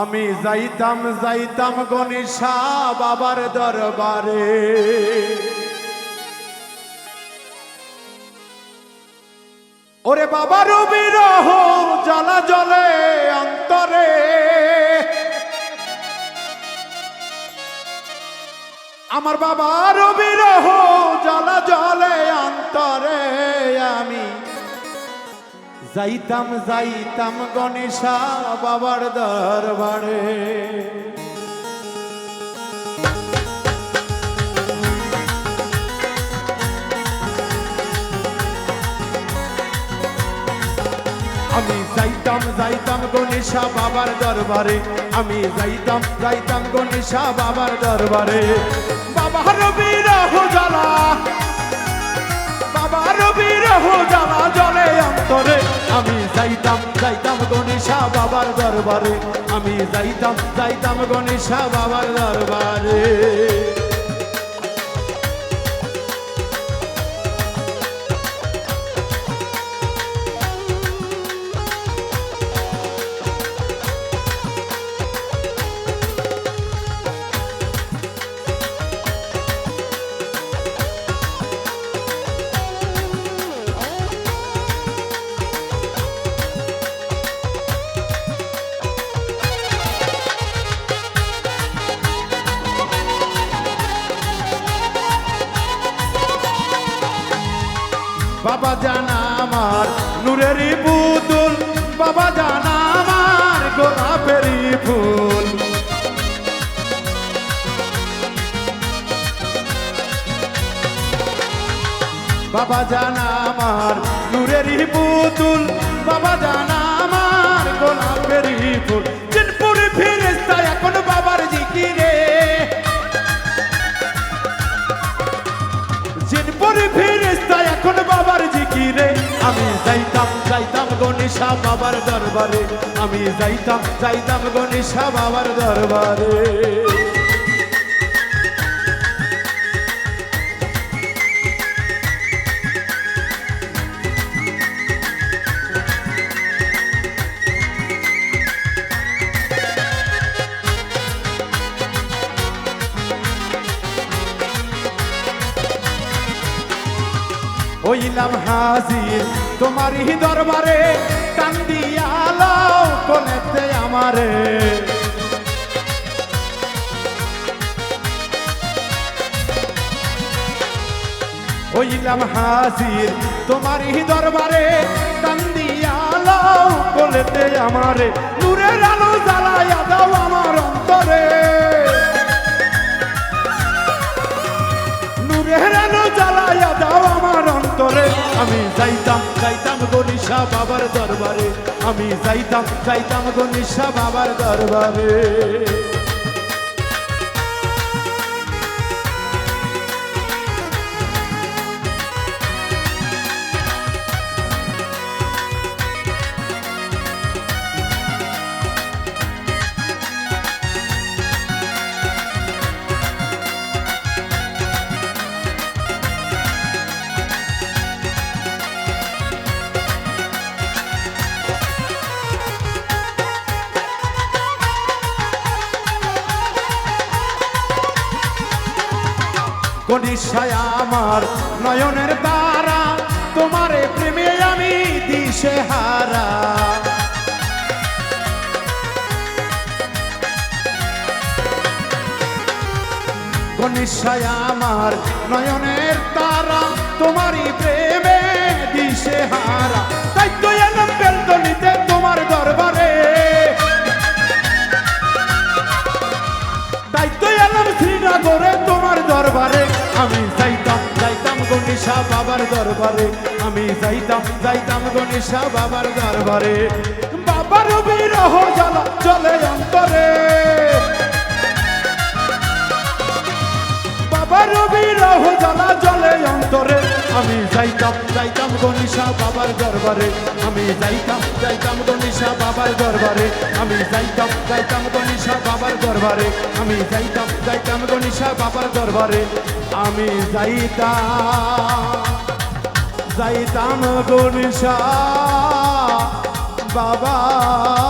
আমি যাইতাম যাইতাম গণেশা বাবার দরবারে। ওরে বাবার বিরহ জ্বালা জলে অন্তরে। আমার বাবার বিরহ জ্বালা জলে অন্তরে। আমি যাইতাম যাইতাম গণেশা বাবার দরবারে। আমি যাইতাম যাইতাম গণেশা বাবার দরবারে। আমি যাইতাম যাইতাম গণেশা বাবার দরবারে। বাবার বিরহ জ্বালা বাবার বিরহ জ্বালা, জলে অন্তরে আমি যাইতাম যাইতাম গণেশা বাবার দরবারে। আমি যাইতাম যাইতাম গণেশা বাবার দরবারে। বাবা জানা আমার নূরেরই পুতুল, বাবা জানা আমার গোলাপেরই ফুল। বাবা জানা আমার নূরেরই পুতুল, বাবা জানা আমার গোলাপেরই ফুল। যাইতাম যাইতাম গণেশা বাবার দরবারে। আমি যাইতাম যাইতাম গণেশা বাবার দরবারে। হইলাম হাজির। তোমারই দরবারে কান্দিয়ালো কোনেতে আমারে। হইলাম হাজির তোমারই দরবারে কান্দিয়ালো কোলেতে আমারে। নূরের আলো জ্বালাইয়া দাও আমার যাইতাম যাইতাম গনিশা বাবার দরবারে। আমি যাইতাম যাইতাম গনিশা বাবার দরবারে। গণিসায় আমার নয়নের তারা, তোমারে প্রেমে আমি দিশে হারা। গণিসায় আমার নয়নের তারা, তোমারই প্রেমে দিশে হারা। তাই তো এলাম বেলতলিতে তোমার দরবারে। তাই তো এলাম শ্রীনগরে তোমার দরবারে। আমি যাইতাম যাইতাম গণেশা বাবার দরবারে। আমি যাইতাম যাইতাম গণেশা বাবার দরবারে। বাবার বিরহ জ্বালা চলে অন্তরে। বাবার বিরহ জ্বালা চলে অন্তরে। আমি যাইতাম যাইতাম গণিসা বাবার দরবারে। আমি যাইতাম যাইতাম গণিসা বাবার দরবারে। আমি যাইতাম যাইতাম গণিসা বাবার দরবারে। আমি যাইতাম যাইতাম গণিসা বাবার দরবারে। আমি যাইতাম যাইতাম গণিসা দরবারে